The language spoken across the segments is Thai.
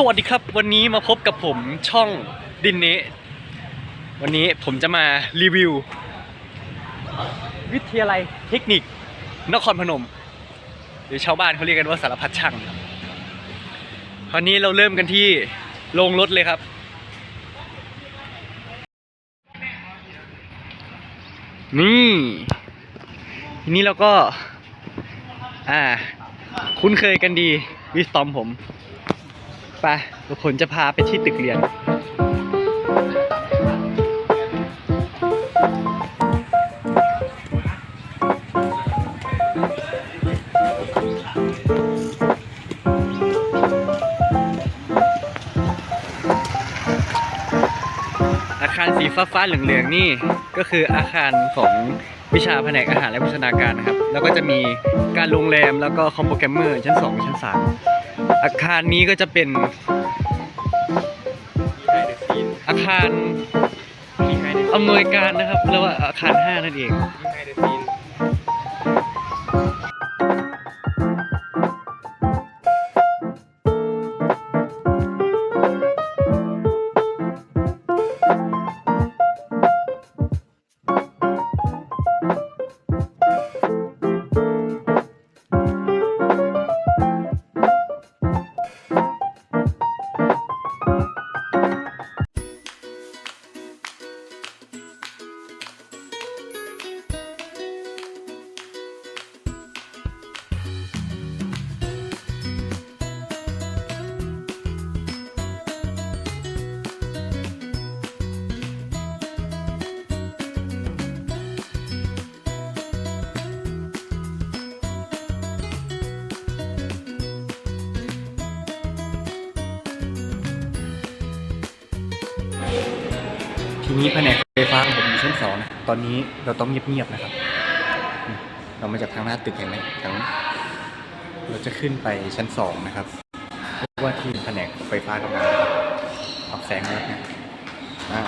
สวัสดีครับ วันนี้มาพบกับผมช่องดินเนะวันนี้ผมจะมารีวิว วิทยาลัยเทคนิคนครพนม หรือชาวบ้านเขาเรียกกันว่าสารพัดช่างครับคราวนี้เราเริ่มกันที่โรงรถเลยครับ นี่ทีนี้เราก็ อ่า คุ้นเคยกันดีวิสตอมผม ไปเดี๋ยวผมจะพาไปที่ตึกเรียน อาคารสีฟ้าฟ้าๆเหลืองๆนี่ก็คืออาคารของวิชาแผนกอาหารและโภชนาการนะครับ แล้วก็จะมีการโรงแรมแล้วก็คอมโปรแกรมเมอร์ชั้น 2 ชั้น 3 อาคารนี้ก็จะเป็น อาคารอำนวยการนะครับเรียกว่าอาคาร 5 นั่นเอง ทีนี้แผนกไฟฟ้าของผมอยู่ชั้นสองนะตอนนี้เราต้องเงียบๆนะครับ เรามาจากทางหน้าตึกเห็นไหมทางเราจะขึ้นไปชั้นสองนะครับเพราะว่าทีมแผนกไฟฟ้ากำลังออกแสงแล้วนะอ่า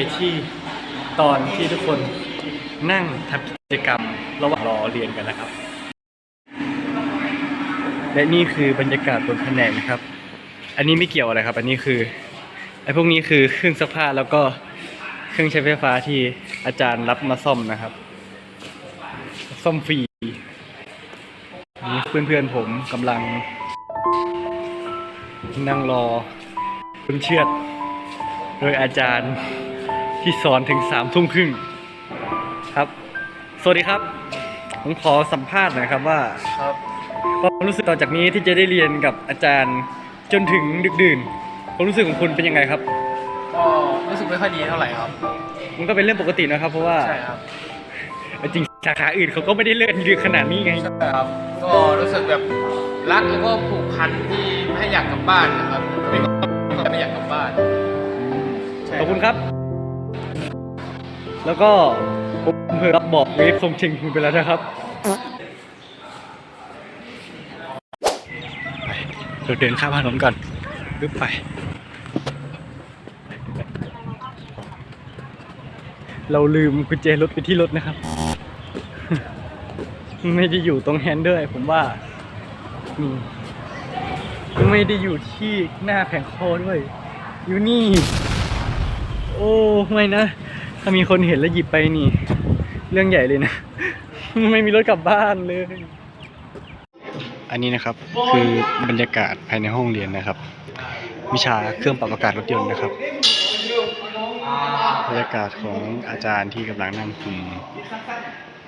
ไปที่ตอนที่ทุกคนนั่งทำกิจกรรมระหว่างรอเรียนกันนะครับ และนี่คือบรรยากาศบนแผนกนะครับ อันนี้ไม่เกี่ยวอะไรครับ อันนี้คือไอ้พวกนี้คือเครื่องซักผ้าแล้วก็เครื่องใช้ไฟฟ้าที่อาจารย์รับมาซ่อมนะครับ ซ่อมฟรีนี่เพื่อนๆผมกำลัง นั่งรอคุณเชือดโดยอาจารย์ ที่สอนถึงสามทุ่มครึ่งครับ สวัสดีครับ ผมขอสัมภาษณ์หน่อยครับว่าครับความรู้สึกต่อจากนี้ที่จะได้เรียนกับอาจารย์จนถึงดึกดื่นความรู้สึกของคุณเป็นยังไงครับก็รู้สึกไม่ค่อยดีเท่าไหร่ครับ มันก็เป็นเรื่องปกตินะครับ เพราะว่าใช่ครับ จริงสาขาอื่นเขาก็ไม่ได้เลื่อนเยอะขนาดนี้ไงใช่ครับ ก็รู้สึกแบบรักแล้วก็ผูกพันที่ไม่ให้อยากกลับบ้านนะครับไม่ก็ไม่อยากกลับบ้านใช่ขอบคุณครับ แล้วก็ผมเพิ่งรับบอกเวฟคงเชงคุณไปแล้วนะครับไปเราเดินข้ามถนนก่อนรึบไปเราลืมกุญแจรถไปที่รถนะครับ ไม่ได้อยู่ตรงแฮนด์ด้วยผมว่านี่ไม่ได้อยู่ที่หน้าแผงคอด้วย อยู่นี่ โอ้ ไม่นะ ถ้ามีคนเห็นแล้วหยิบไปนี่ เรื่องใหญ่เลยนะ ไม่มีรถกลับบ้านเลย อันนี้นะครับคือบรรยากาศภายในห้องเรียนนะครับ วิชาเครื่องปรับอากาศรถยนต์นะครับบรรยากาศของอาจารย์ที่กำลังนั่งคุม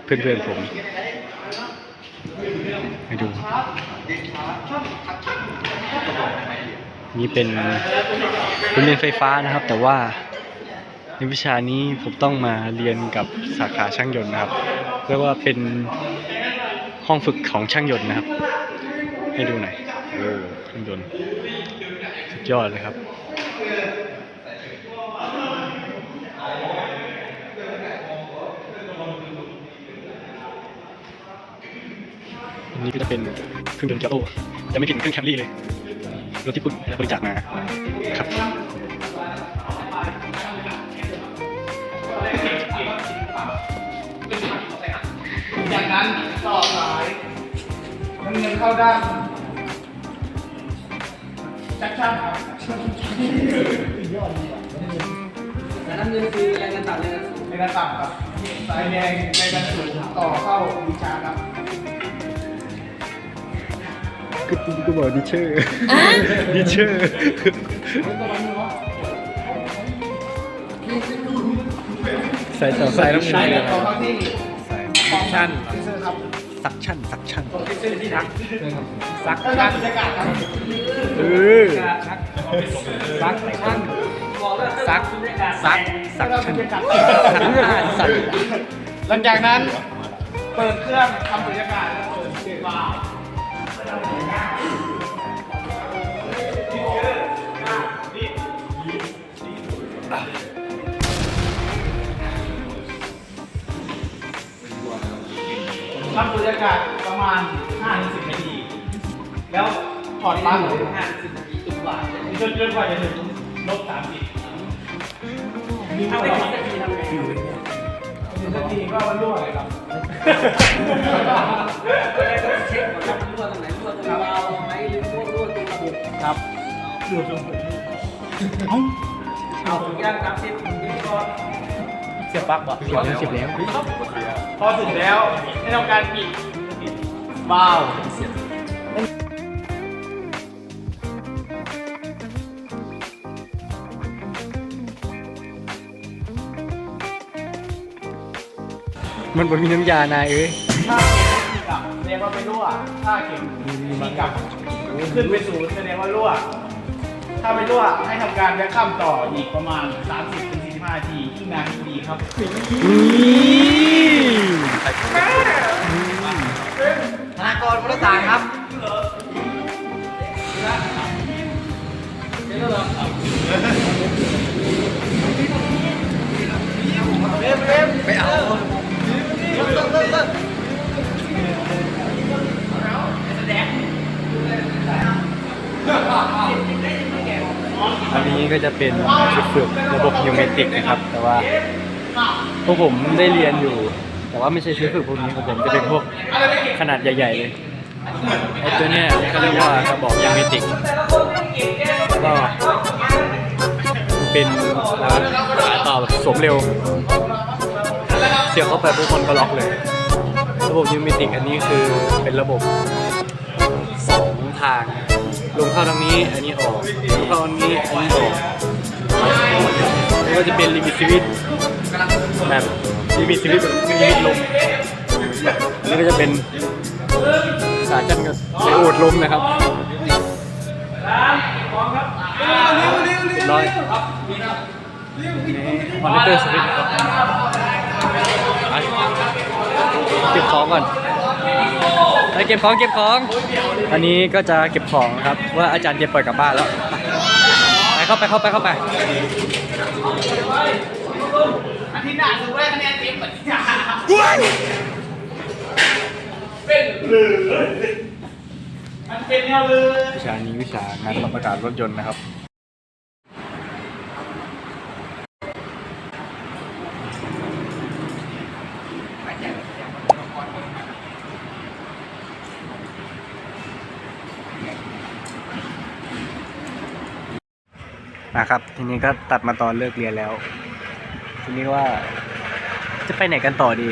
เพื่อนๆผมให้ดู นี่เป็นเป็นเรียนไฟฟ้านะครับ แต่ว่า ในวิชานี้ผมต้องมาเรียนกับสาขาช่างยนต์นะครับเรียกว่าเป็นห้องฝึกของช่างยนต์นะครับ ให้ดูหน่อยโอ้ช่างยนต์สุดยอดเลยครับอันนี้ก็จะเป็นเครื่องยนต์เกียวโตจะไม่ผิดเครื่องแคมรี่เลยรถที่ปุ่นบริจาคมาครับ ต่อสายน้ำเงินเข้าด้านชักชั่นครับแต่น้ำเงินคือแรงกันตัดแรงกันสูงในระดับครับสายแดงในกระสุนต่อเข้าวิชาครับก็ก็บอกดิเชอร์ดิเชอร์ใส่ต่อใส่น้ำสาชายต่อเข้าที่ชั่นฟิเซอ ร์ครับสักชั่นสักชั่นฟิเซอร์ที่ทักสักชั่นบรรยากาศครับเออซักช่างบอกแล้วซักซักสักแล้วชั่นบรรยากาศสักหลังจากนั้น เปิดเครื่องทำบรรยากาศแล้วเปิดเสียงวาว อดปลั๊กห้าสิบนาทีจุดหวานเลยจนจนกว่าจะถึงลบ30ถ้าไม่ถึงนาทีทำไงหนึ่งนาทีก็มันรั่วเลยครับเช็คก่อนว่ามันรั่วตรงไหนรั่วตรงวาไหมหรือรั่วรั่วตรงระบบครับเอาถึงย่างสามสิบนี่ก็เสียบปลั๊กป่ะเสียบแล้วเสียบแล้วพอถึงแล้วให้ทำการปิดว้าว มันบ่มีน้ำยานายเอ้ยถ้าเข็มไม่มีกลับแสดงว่าไม่รั่ว ถ้าเข็มมีกลับขึ้นไปศูนย์แสดงว่ารั่ว ถ้าไม่รั่วให้ทำการแวะข้ามต่ออีกประมาณ 30-45นาทีที่งานที่ดีครับธนากรพลสารครับไป ก็จะเป็นชุดฝึกระบบนิวเมติกนะครับ แต่ว่าพวกผมได้เรียนอยู่ แต่ว่าไม่ใช่ชุดฝึกพวกนี้ของผมจะเป็นพวกขนาดใหญ่ๆเลยไอ้ตัวเนี้ยเขาเรียกว่ากระบอกนิวเมติกก็เป็นอะขาต่อแบบสวมเร็ว เสียบเข้าไปพวกคนก็ล็อกเลย ระบบนิวเมติกอันนี้คือเป็นระบบ ทาง ลงเข้าทางนี้ อันนี้ออก ลงเข้าทางนี้ อันนี้ออกแล้วก็จะเป็นลิมิตสวิตแบบลิมิตสวิตแบบลิมิตลมอันนี้ก็จะเป็นสาจันกับไดโอดลมนะครับร้อยมอนิเตอร์สวิตช์ครับ เก็บของก่อนไปเก็บของเก็บของ อันนี้ก็จะเก็บของครับว่าอาจารย์เก็บปล่อยกลับบ้านแล้ว ไปเข้าไปเข้าไปเข้าไปอาทิตย์หน้าคือว่าคะแนนเต็มเหมือนกันเป็นหรือมันเป็นแนวเลยวิชานี้วิชางานปรับอากาศรถยนต์นะครับ นะครับ ทีนี้ก็ตัดมาตอนเลิกเรียนแล้ว ทีนี้ว่าจะไปไหนกันต่อดี